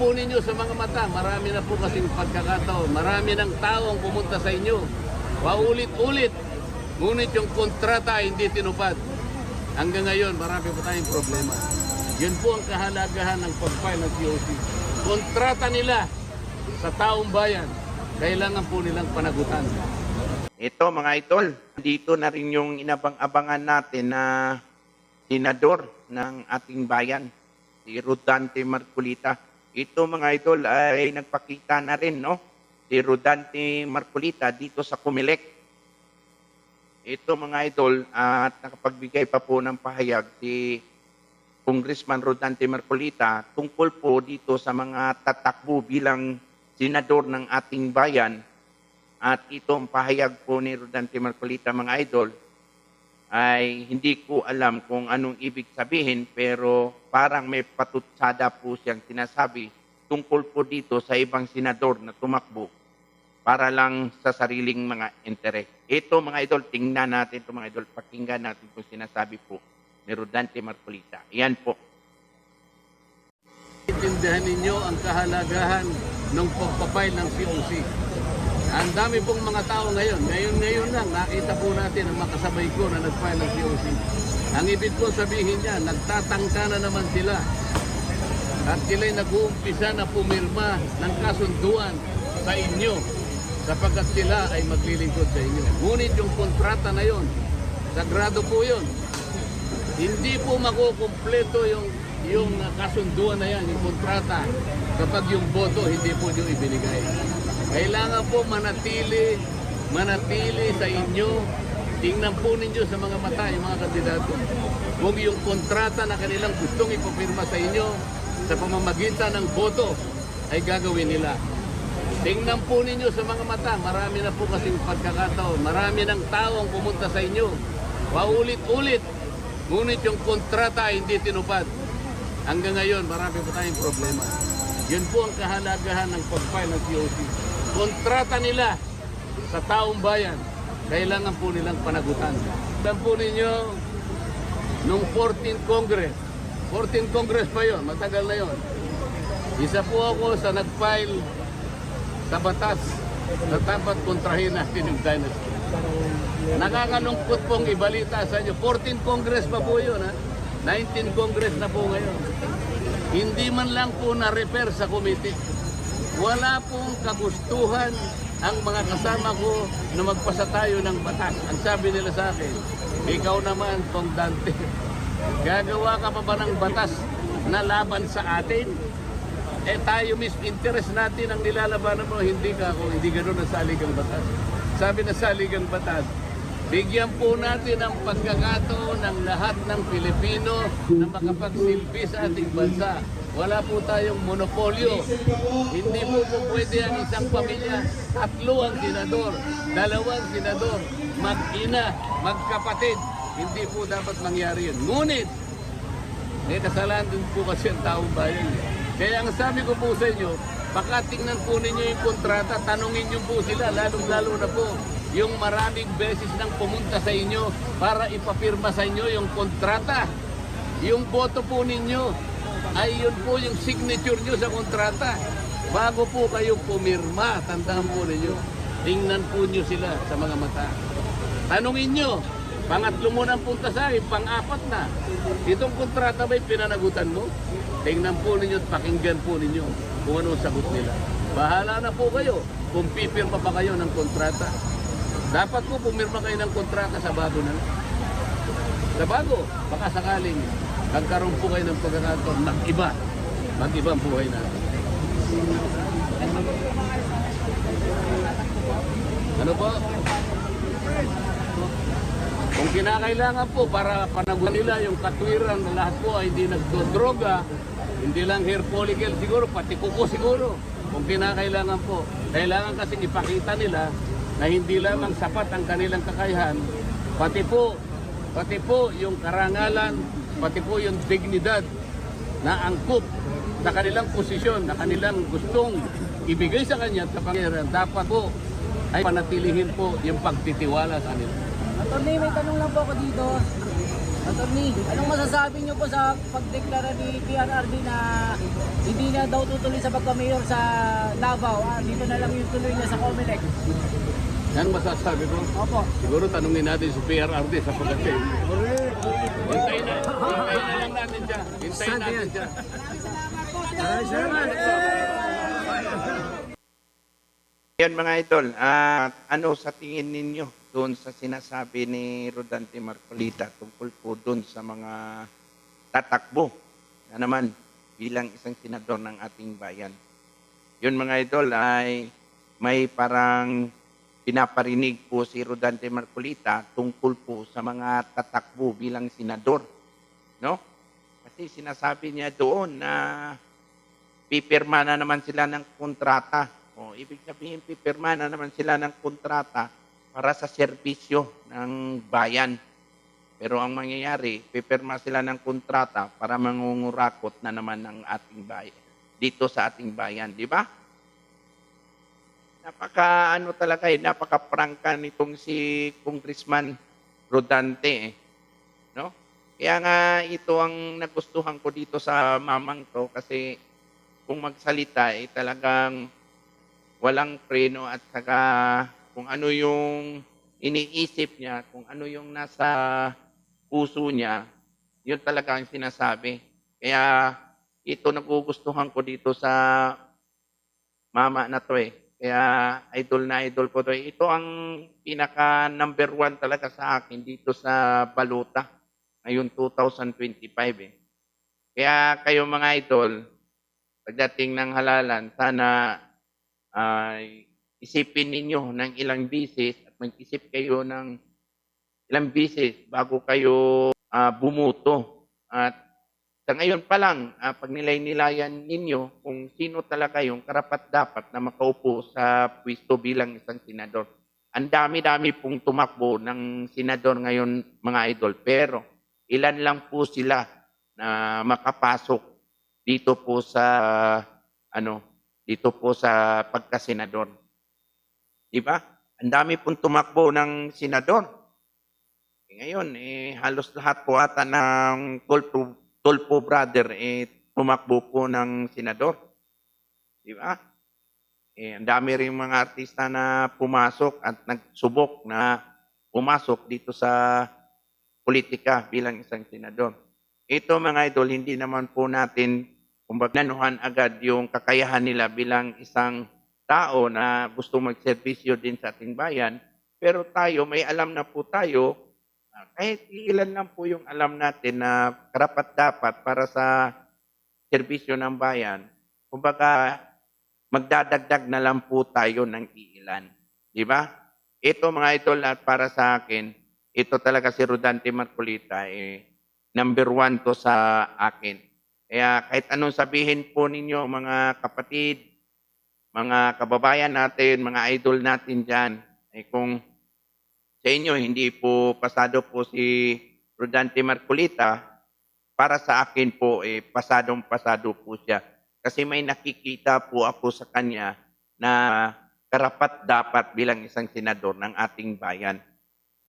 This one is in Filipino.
po ninyo sa mga mata, marami na po kasing pagkakataon. Marami ng tao ang pumunta sa inyo. Paulit-ulit. Ngunit yung kontrata hindi tinupad. Hanggang ngayon, marami po tayong problema. Yun po ang kahalagahan ng pag-file ng COC. Kontrata nila sa taong bayan, kailangan po nilang panagutan. Ito mga idol, dito na rin yung inabang-abangan natin na senador ng ating bayan, si Rodante Marcolita. Ito mga idol ay nagpakita na rin, no? Si Rodante Marcolita dito sa Comelec. Ito mga idol, at nakapagbigay pa po ng pahayag si Congressman Rodante Marcolita tungkol po dito sa mga tatakbo bilang senador ng ating bayan at ito ang pahayag po ni Rodante Marcolita mga idol ay hindi ko alam kung anong ibig sabihin pero parang may patutsada po siyang sinasabi tungkol po dito sa ibang senador na tumakbo para lang sa sariling mga interes. Ito mga idol, tingnan natin ito mga idol, pakinggan natin kung sinasabi po ni Rodante Marcolita. Yan po. Intindihan ninyo ang kahalagahan ng pagpapile ng COC. Ang dami pong mga tao ngayon, ngayon-ngayon lang, nakita po natin ang makasabay ko na nag-file ng COC. Ang ibig ko sabihin niya, nagtatangka na naman sila. At sila'y nag-uumpisa na pumirma ng kasunduan sa inyo sapagkat sila ay maglilingkod sa inyo. Ngunit yung kontrata na yon, sagrado po yon. Hindi po makukumpleto yung yung kasunduan na yan, yung kontrata, kapag yung boto hindi po nyo ibinigay. Kailangan po manatili, manatili sa inyo, tingnan po ninyo sa mga mata yung mga kandidato. Kung yung kontrata na kanilang gustong ipapirma sa inyo sa pamamagitan ng boto ay gagawin nila. Tingnan po ninyo sa mga mata, marami na po kasing pagkakataon, marami ng tao ang pumunta sa inyo. Paulit-ulit, ngunit yung kontrata ay hindi tinupad. Hanggang ngayon, marami po tayong problema. Yun po ang kahalagahan ng pag-file ng COC. Kontrata nila sa taong bayan, kailangan po nilang panagutan. Alam po ninyo, nung 14th Congress, 14th Congress pa yon, matagal na yon. Isa po ako sa nag-file sa batas na dapat kontrahin natin yung dynasty. Nakakalungkot pong ibalita sa inyo. 14 Congress pa po yun, ha? 19 Congress na po ngayon. Hindi man lang po na-refer sa committee. Wala pong kagustuhan ang mga kasama ko na magpasa tayo ng batas. Ang sabi nila sa akin, ikaw naman, Tong gagawa ka pa ba ng batas na laban sa atin? Eh tayo mismo, interest natin ang nilalabanan mo, hindi ka ako, hindi ganoon ang saligang batas. Sabi na saligang batas, bigyan po natin ang pagkakataon ng lahat ng Pilipino na makapagsilbi sa ating bansa. Wala po tayong monopolyo. Hindi po po pwede ang isang pamilya, tatlo ang senador, dalawang senador, mag-ina, magkapatid. Hindi po dapat mangyari yun. Ngunit, may kasalanan din po kasi ang taong bayan. Kaya ang sabi ko po sa inyo, baka tingnan po ninyo yung kontrata, tanungin niyo po sila, lalong-lalo na po yung maraming beses nang pumunta sa inyo para ipapirma sa inyo yung kontrata. Yung boto po ninyo ay yun po yung signature nyo sa kontrata. Bago po kayo pumirma, tandaan po ninyo, tingnan po nyo sila sa mga mata. Tanungin nyo, pangatlo mo nang punta sa akin, pang-apat na. Itong kontrata ba'y pinanagutan mo? Tingnan po ninyo at pakinggan po ninyo kung ano sagot nila. Bahala na po kayo kung pipirma pa kayo ng kontrata. Dapat po pumirma kayo ng kontrata sa bago na. Sa bago, baka sakaling magkaroon po kayo ng pagkakataon mag-iba. Mag-iba ang buhay natin. Ano po? Kung kinakailangan po para panagutan nila yung katwiran na lahat po ay hindi nagdodroga, hindi lang hair follicle siguro, pati kuko siguro. Kung kinakailangan po, kailangan kasi ipakita nila na hindi lamang sapat ang kanilang kakayahan, pati po, pati po yung karangalan, pati po yung dignidad na angkop sa kanilang posisyon, na kanilang gustong ibigay sa kanya at sa pangyarihan, dapat po ay panatilihin po yung pagtitiwala sa kanila. Attorney, may tanong lang po ako dito. Attorney, anong masasabi niyo po sa pagdeklara ni PRRD na hindi na daw tutuloy sa pagka-mayor sa Davao? Ah, dito na lang yung tuloy niya sa Comelec. Yan masasabi ko. Opo. Siguro tanungin natin si PRRD sa pagkakit. Na, Yan mga idol, at ano sa tingin ninyo doon sa sinasabi ni Rodante Marcolita tungkol po doon sa mga tatakbo na naman bilang isang senador ng ating bayan. Yun mga idol ay may parang pinaparinig po si Rodante Marcolita tungkol po sa mga tatakbo bilang senador. No? Kasi sinasabi niya doon na pipirma na naman sila ng kontrata. O, ibig sabihin, pipirma na naman sila ng kontrata para sa serbisyo ng bayan. Pero ang mangyayari, pipirma sila ng kontrata para mangungurakot na naman ng ating bayan. Dito sa ating bayan, di ba? Napaka, ano talaga eh, napaka-prangka nitong si Congressman Rodante eh. No? Kaya nga ito ang nagustuhan ko dito sa mamang to kasi kung magsalita eh talagang walang preno at saka kung ano yung iniisip niya, kung ano yung nasa puso niya, yun talaga ang sinasabi. Kaya ito nagugustuhan ko dito sa mama na to eh. Kaya idol na idol ko to. eh. Ito ang pinaka number one talaga sa akin dito sa Baluta ngayon 2025 eh. Kaya kayo mga idol, pagdating ng halalan, sana ay isipin ninyo ng ilang bisis at mag-isip kayo ng ilang bisis bago kayo ah, bumuto. At sa ngayon pa lang, ah, pag nilay-nilayan ninyo kung sino talaga yung karapat-dapat na makaupo sa pwesto bilang isang senador. Ang dami-dami pong tumakbo ng senador ngayon mga idol. Pero ilan lang po sila na makapasok dito po sa ano dito po sa pagkasenador. Di ba? Ang dami pong tumakbo ng senador. Eh, ngayon, eh, halos lahat po ata ng Tulpo, Tulpo brother eh, tumakbo po ng senador. Di ba? Eh, ang dami rin mga artista na pumasok at nagsubok na pumasok dito sa politika bilang isang senador. Ito mga idol, hindi naman po natin kumbaga nanuhan agad yung kakayahan nila bilang isang tao na gusto magserbisyo din sa ating bayan. Pero tayo, may alam na po tayo, ah, kahit ilan lang po yung alam natin na karapat dapat para sa serbisyo ng bayan. Kumbaga, magdadagdag na lang po tayo ng iilan. Di ba? Ito mga idol at para sa akin, ito talaga si Rodante Marcolita, eh, number one to sa akin. Kaya kahit anong sabihin po ninyo mga kapatid, mga kababayan natin, mga idol natin dyan, ay kung sa inyo hindi po pasado po si Rodante Marcolita, para sa akin po, eh, pasadong pasado po siya. Kasi may nakikita po ako sa kanya na karapat dapat bilang isang senador ng ating bayan.